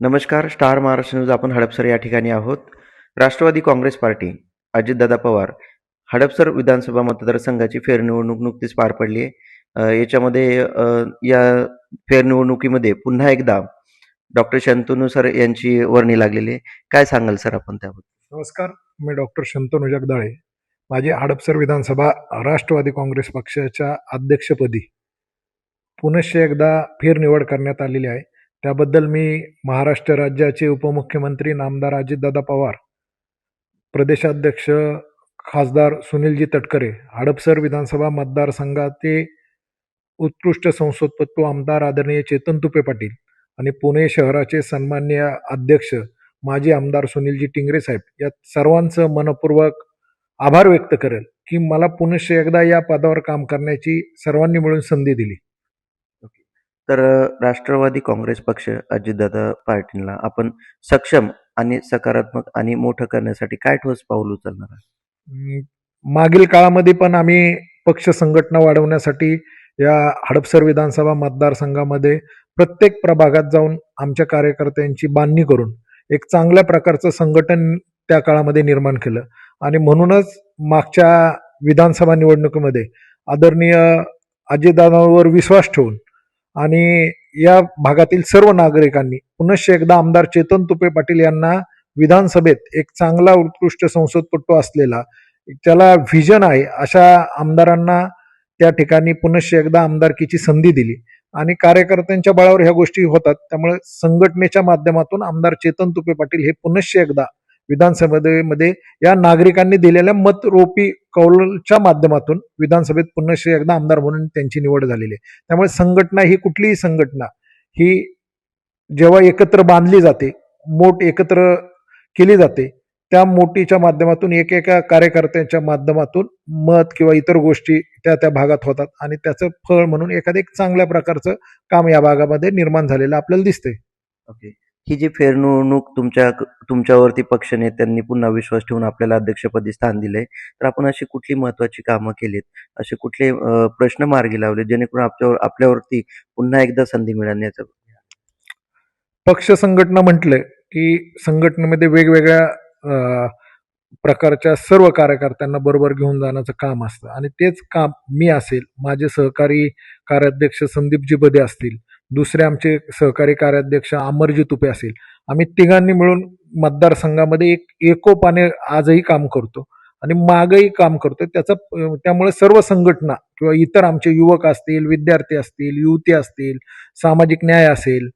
नमस्कार star Maharashtra news आपण हडपसर या ठिकाणी आहोत. राष्ट्रवादी काँग्रेस पार्टी अजितदादा पवार हडपसर विधानसभा मतदारसंघाची फेरनिवडणूक नुकतीच पार पडली आहे. याच्यामध्ये या फेरनिवडणुकीमध्ये पुन्हा एकदा डॉक्टर शंतनू सर यांची वर्णी लागलेली आहे. काय सांगाल सर आपण त्याबद्दल? नमस्कार मी डॉक्टर शंतनू जगदाळे. माझी हडपसर विधानसभा राष्ट्रवादी काँग्रेस पक्षाच्या अध्यक्षपदी पुनश्च एकदा फेरनिवड करण्यात आलेली आहे. त्याबद्दल मी महाराष्ट्र राज्याचे उपमुख्यमंत्री नामदार अजितदादा पवार प्रदेशाध्यक्ष खासदार सुनीलजी तटकरे हडपसर विधानसभा मतदारसंघाचे उत्कृष्ट संसदपटू आमदार आदरणीय चेतन तुपे पाटील आणि पुणे शहराचे सन्माननीय अध्यक्ष माजी आमदार सुनीलजी टिंगरे साहेब या सर्वांचं मनपूर्वक आभार व्यक्त करेल की मला पुनश्च एकदा या पदावर काम करण्याची सर्वांनी मिळून संधी दिली. तर राष्ट्रवादी काँग्रेस पक्ष अजितदादा पार्टींना आपण सक्षम आणि सकारात्मक आणि मोठं करण्यासाठी काय ठोस पाऊल उचलणार आहे मागील काळामध्ये पण आम्ही पक्ष संघटना वाढवण्यासाठी या हडपसर विधानसभा मतदारसंघामध्ये प्रत्येक प्रभागात जाऊन आमच्या कार्यकर्त्यांची बांधणी करून एक चांगल्या प्रकारचं संघटन त्या काळामध्ये निर्माण केलं. आणि म्हणूनच मागच्या विधानसभा निवडणुकीमध्ये आदरणीय अजितदादांवर विश्वास ठेवून आणि या भागातील सर्व नागरिकांनी पुनश्च एकदा आमदार चेतन तुपे पाटील यांना विधानसभेत एक चांगला उत्कृष्ट संसदपटू असलेला त्याला व्हिजन आहे अशा आमदारांना त्या ठिकाणी पुनश्च एकदा आमदारकीची संधी दिली. आणि कार्यकर्त्यांच्या बळावर ह्या गोष्टी होतात त्यामुळे संघटनेच्या माध्यमातून आमदार चेतन तुपे पाटील हे पुनश्च एकदा विधानसभेमध्ये या नागरिकांनी दिलेल्या मतरोपी कौलच्या माध्यमातून विधानसभेत पुनश्च एकदा आमदार म्हणून त्यांची निवड झालेली आहे. त्यामुळे संघटना ही कुठलीही संघटना ही जेव्हा एकत्र बांधली जाते मोठ एकत्र केली जाते त्या मोठीच्या माध्यमातून एकेका कार्यकर्त्यांच्या माध्यमातून मत किंवा इतर गोष्टी त्या त्या भागात होतात आणि त्याचं फळ म्हणून एखादं एक चांगल्या प्रकारचं काम या भागामध्ये निर्माण झालेलं आपल्याला दिसतंय. ओके. ही जी फेरनिवडणूक तुमच्या तुमच्यावरती पक्ष नेत्यांनी पुन्हा विश्वास ठेवून आपल्याला अध्यक्षपदी स्थान दिलंय. तर आपण अशी कुठली महत्वाची कामं केलीत? असे कुठले प्रश्न मार्गी लावले जेणेकरून आपल्यावर आपल्यावरती पुन्हा एकदा संधी मिळण्याचं पक्ष संघटना म्हटलं की संघटनेमध्ये वेगवेगळ्या प्रकारच्या सर्व कार्यकर्त्यांना बरोबर घेऊन जाण्याचं काम असतं. आणि तेच काम मी असेल माझे सहकारी कार्याध्यक्ष संदीपजी बदे असतील दुसरे आमचे सहकारी कार्याध्यक्ष अमरजी तुपे असेल. आम्ही तिघांनी मिळून मतदारसंघामध्ये एक एकोपाने आजही काम करतो आणि मागही काम करतो. त्याचं त्यामुळे सर्व संघटना किंवा इतर आमचे युवक असतील विद्यार्थी असतील युवती असतील सामाजिक न्याय असेल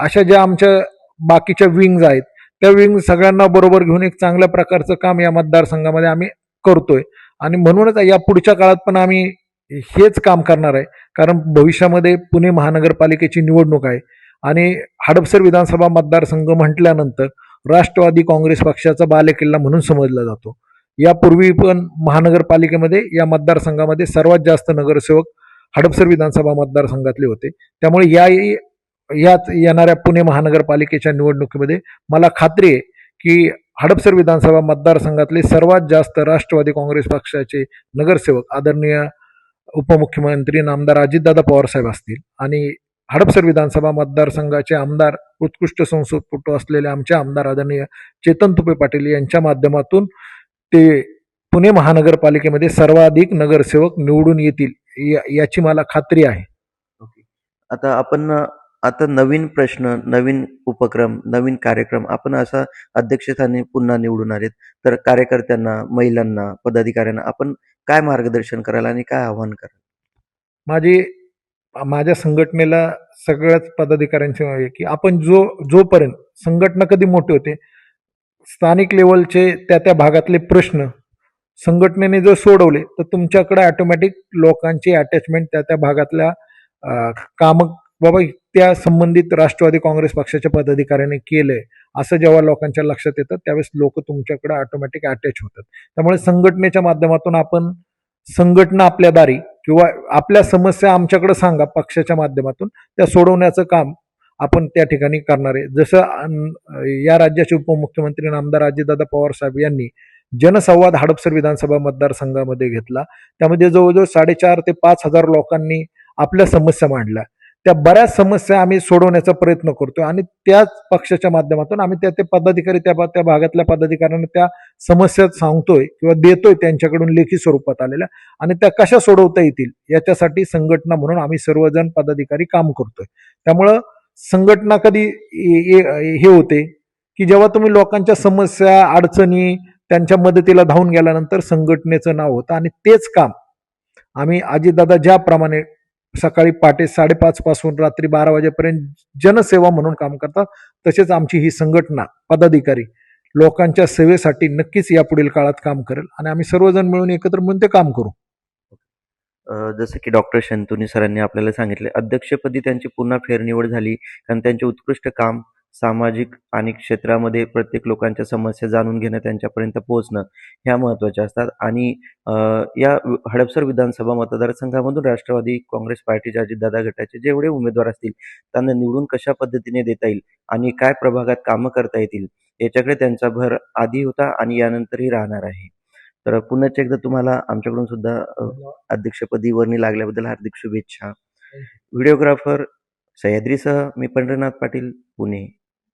अशा ज्या आमच्या बाकीच्या विंग्ज आहेत त्या विंग सगळ्यांना बरोबर घेऊन एक चांगल्या प्रकारचं काम या मतदारसंघामध्ये आम्ही करतोय. आणि म्हणूनच या पुढच्या काळात पण आम्ही हेच काम करणार आहे. कारण भविष्यामध्ये पुणे महानगरपालिकेची निवडणूक आहे. आणि हडपसर विधानसभा मतदारसंघ म्हटल्यानंतर राष्ट्रवादी काँग्रेस पक्षाचा बालेकिल्ला म्हणून समजला जातो. यापूर्वी पण महानगरपालिकेमध्ये या मतदारसंघामध्ये सर्वात जास्त नगरसेवक हडपसर विधानसभा मतदारसंघातले होते. त्यामुळे या याच येणाऱ्या पुणे महानगरपालिकेच्या निवडणुकीमध्ये मला खात्री आहे की हडपसर विधानसभा मतदारसंघातले सर्वात जास्त राष्ट्रवादी काँग्रेस पक्षाचे नगरसेवक आदरणीय उपमुख्यमंत्री नामदार अजितदादा पवारसाहेब असतील आणि हडपसर विधानसभा मतदारसंघाचे आमदार उत्कृष्ट संसदपटू असलेले आमचे आमदार आदरणीय चेतन तुपे पाटील यांच्या माध्यमातून ते पुणे महानगरपालिकेमध्ये सर्वाधिक नगरसेवक निवडून येतील या- याची मला खात्री आहे. आता आपण आता नवीन प्रश्न नवीन उपक्रम नवीन कार्यक्रम आपण असा अध्यक्षस्थानी पुन्हा निवडून आलेत. तर कार्यकर्त्यांना महिलांना पदाधिकाऱ्यांना आपण काय मार्गदर्शन कराल आणि काय आव्हान कराल? माझी माझ्या संघटनेला सगळ्याच पदाधिकाऱ्यांची आहे की आपण जो जोपर्यंत संघटना कधी मोठी होते स्थानिक लेवलचे त्या त्या भागातले प्रश्न संघटनेने जर सोडवले तर तुमच्याकडे ऑटोमॅटिक लोकांची अटॅचमेंट त्या त्या भागातल्या कामं बाबा त्या संबंधित राष्ट्रवादी काँग्रेस पक्षाच्या पदाधिकाऱ्याने केलंय असं जेव्हा लोकांच्या लक्षात येतं त्यावेळेस लोक तुमच्याकडे ऑटोमॅटिक अटॅच होतात. त्यामुळे संघटनेच्या माध्यमातून आपण संघटना आपल्या दारी किंवा आपल्या समस्या आमच्याकडे सांगा पक्षाच्या माध्यमातून त्या सोडवण्याचं काम आपण त्या ठिकाणी करणार आहे. जसं या राज्याचे उपमुख्यमंत्री नामदार अजितदादा पवार साहेब यांनी जनसंवाद हडपसर विधानसभा मतदारसंघामध्ये घेतला. त्यामध्ये जवळजवळ साडेचार ते पाच हजार लोकांनी आपल्या समस्या मांडल्या. त्या बऱ्याच समस्या आम्ही सोडवण्याचा प्रयत्न करतोय आणि त्याच पक्षाच्या माध्यमातून आम्ही त्या ते पदाधिकारी त्या त्या भागातल्या पदाधिकाऱ्यांना त्या समस्या सांगतोय किंवा देतोय त्यांच्याकडून लेखी स्वरूपात आलेल्या. आणि त्या कशा सोडवता येतील याच्यासाठी संघटना म्हणून आम्ही सर्वजण पदाधिकारी काम करतोय. त्यामुळं संघटना कधी ए- ए- हे होते की जेव्हा तुम्ही लोकांच्या समस्या अडचणी त्यांच्या मदतीला धावून गेल्यानंतर संघटनेचं नाव होतं आणि तेच काम आम्ही अजितदादा ज्याप्रमाणे सकाळी पहाटे साडेपाच पासून रात्री बारा वाजेपर्यंत जनसेवा म्हणून काम करतात. तसेच आमची ही संघटना पदाधिकारी लोकांच्या सेवेसाठी नक्कीच यापुढील काळात काम करेल आणि आम्ही सर्वजण मिळून एकत्र मिळून ते काम करू. जसं की डॉक्टर शंतुनी सरांनी आपल्याला सांगितले अध्यक्षपदी त्यांची पुन्हा फेरनिवड झाली कारण त्यांचे उत्कृष्ट काम सामाजिक आणि क्षेत्रामध्ये प्रत्येक लोकांच्या समस्या जाणून घेणं त्यांच्यापर्यंत पोहोचणं ह्या महत्त्वाच्या असतात. आणि या हडपसर विधानसभा मतदारसंघामधून राष्ट्रवादी काँग्रेस पार्टीच्या अजितदादा गटाचे जेवढे उमेदवार असतील त्यांना निवडून कशा पद्धतीने देता येईल आणि काय प्रभागात कामं करता येतील याच्याकडे त्यांचा भर आधी होता आणि यानंतरही राहणार आहे. तर पुन्हा एकदा तुम्हाला आमच्याकडून सुद्धा अध्यक्षपदी वर्णी लागल्याबद्दल हार्दिक शुभेच्छा. व्हिडिओग्राफर सह्याद्रीसह मी पंढरनाथ पाटील पुणे.